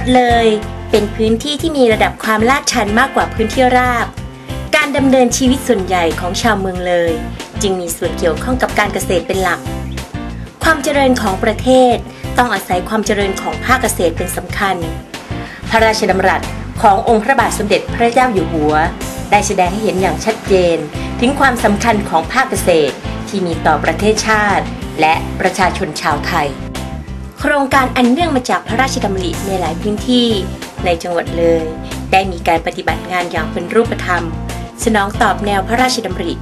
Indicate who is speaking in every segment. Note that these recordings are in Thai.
Speaker 1: ดเลย เป็นพื้นที่ที่มีระดับความลาดชันมากกว่าพื้นที่ราบ การดำเนินชีวิตส่วนใหญ่ของชาวเมืองเลย จึงมีส่วนเกี่ยวข้องกับการเกษตรเป็นหลัก ความเจริญของประเทศต้องอาศัยความเจริญของภาคเกษตรเป็นสำคัญ พระราชดำรัสขององค์พระบาทสมเด็จพระเจ้าอยู่หัว ได้แสดงให้เห็นอย่างชัดเจน ถึงความสำคัญของภาคเกษตรที่มีต่อประเทศชาติ และประชาชนชาวไทย โครงการอันเนื่องมาจากพระราชดำริในหลายพื้นที่ ในจังหวัดเลย ได้มีการปฏิบัติงานอย่างเป็นรูปธรรม สนองตอบแนวพระราชดำริ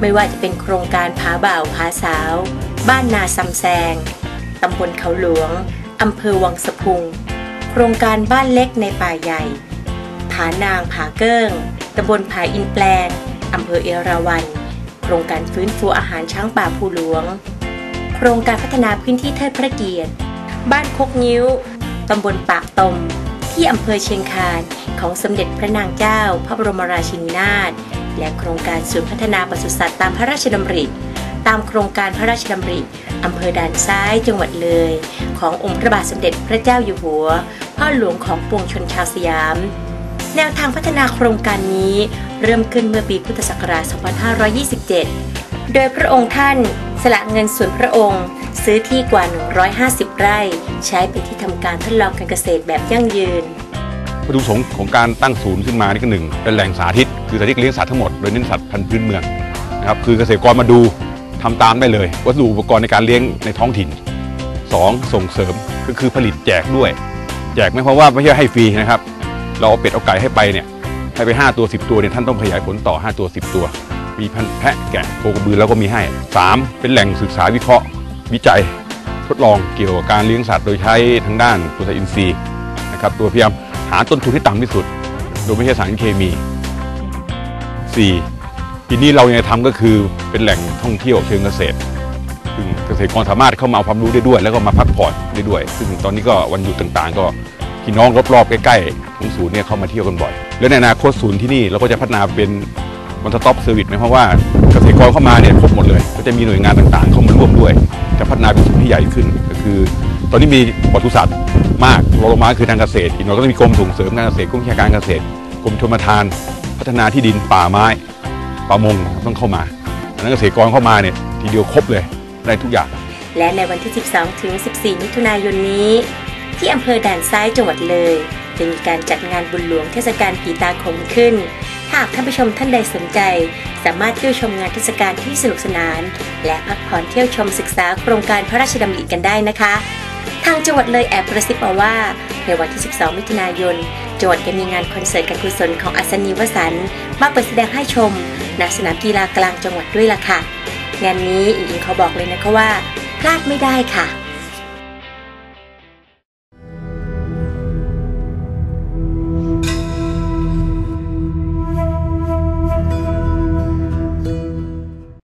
Speaker 1: ไม่ว่าจะเป็นโครงการผาบ่าวผาสาว บ้านนาซำแซงตำบลเขาหลวงอำเภอวังสะพุง โครงการบ้านเล็กในป่าใหญ่ ผานางผาเกิ้งตำบลผาอินแปลงอำเภอเอราวัณโครงการฟื้นฟูอาหารช้างป่าภูหลวง โครงการพัฒนาพื้นที่เทิดพระเกียรติ บ้านคกนิ้ว ตำบลปากตม ที่อำเภอเชียงคานของสมเด็จพระนางเจ้า พระบรมราชินีนาถ และโครงการศูนย์พัฒนาปศุสัตว์ตามพระราชดำริ ตามโครงการพระราชดำริอำเภอด่านซ้ายจังหวัดเลย ขององค์พระบาทสมเด็จพระเจ้าอยู่หัว พ่อหลวงของปวงชนชาวสยาม แนวทางพัฒนาโครงการนี้เริ่มขึ้นเมื่อปีพุทธศักราช 2527 โดยพระองค์ท่าน สละเงินส่วนพระองค์ ซื้อที่กว่า 150 ไร่ ใช้เป็นที่ทำการทดลองการเกษตรแบบยั่งยืน
Speaker 2: วัตถุประสงค์ของการตั้งศูนย์ขึ้นมานี่ก็หนึ่งเป็นแหล่งสาธิต คือสาธิตเลี้ยงสัตว์ทั้งหมดโดยเน้นสัตว์พันธุ์พื้นเมืองนะครับคือเกษตรกรมาดูทำตามได้เลย วัสดุอุปกรณ์ในการเลี้ยงในท้องถิ่น 2. ส่งเสริมก็คือผลิตแจกด้วย แจกไม่เพราะว่าไม่ใช่ให้ฟรีนะครับ เราเอาเป็ดเอาไก่ให้ไปเนี่ยให้ไป 5 ตัว 10 ตัวเนี่ยท่านต้องขยายผลต่อ 5 ตัว 10 ตัว มีพันธุ์แพะแกะโคกระบือแล้วก็มีให้ 3. เป็นแหล่งศึกษาวิเคราะห์ วิจัย ทดลองเกี่ยวกับการเลี้ยงสัตว์โดยใช้ทางด้านตัวอินทรีย์นะครับตัวพยายามหาต้นทุนที่ต่ำที่สุด โดยไม่ใช่สารเคมี 4. ทีนี้เรายังทำก็คือเป็นแหล่งท่องเที่ยวเชิงเกษตรซึ่งเกษตรกรสามารถเข้ามาเอาความรู้ได้ด้วย แล้วก็มาพักผ่อนได้ด้วย ซึ่งตอนนี้ก็วันหยุดต่างๆ ก็พี่น้องรอบๆใกล้ๆของศูนย์เนี่ยเข้ามาเที่ยวกันบ่อย แล้วในอนาคตศูนย์ที่นี่เราก็จะพัฒนาเป็น วันสต็อปเซอร์วิสไหมายความว่าเกษตรกรเข้ามาเนี่ยครบหมดเลย ก็จะมีหน่วยงานต่างๆ เข้ามาร่วมด้วย จะพัฒนาเป็นศูนย์ที่ใหญ่ขึ้น ก็คือ ตอนนี้มีปศุสัตว์มากรองลงมาคือทางเกษตรอีกหน่อยก็ต้องมีกรมส่งเสริมการเกษตรกรมวิชาการเกษตรกรมชลประทาน พัฒนาที่ดินป่าไม้ประมงต้องเข้ามาอันนั้นเกษตรกรเข้ามาเนี่ยทีเดียวครบเลยได้ทุกอย่าง
Speaker 1: และในวันที่ 12 ถึง 14 มิถุนายนนี้ ที่อำเภอด่านซ้ายจังหวัดเลยจะมีการจัดงานบุญหลวงเทศกาลปีตาคมขึ้น หากท่านผู้ชมท่านใดสนใจ สามารถเที่ยวชมงานเทศกาลที่สนุกสนาน และพักผ่อนเที่ยวชมศึกษาโครงการพระราชดำริกันได้นะคะ ทางจังหวัดเลยแอบกระซิบมาว่า ในวันที่ 12 มิถุนายนจังหวัดจะมีงานคอนเสิร์ตการกุศลของอัศนีวสันต์มาเปิดแสดงให้ชมณสนามกีฬากลางจังหวัดด้วยล่ะค่ะงานนี้อิงอิงเขาบอกเลยนะคะว่าพลาดไม่ได้ค่ะ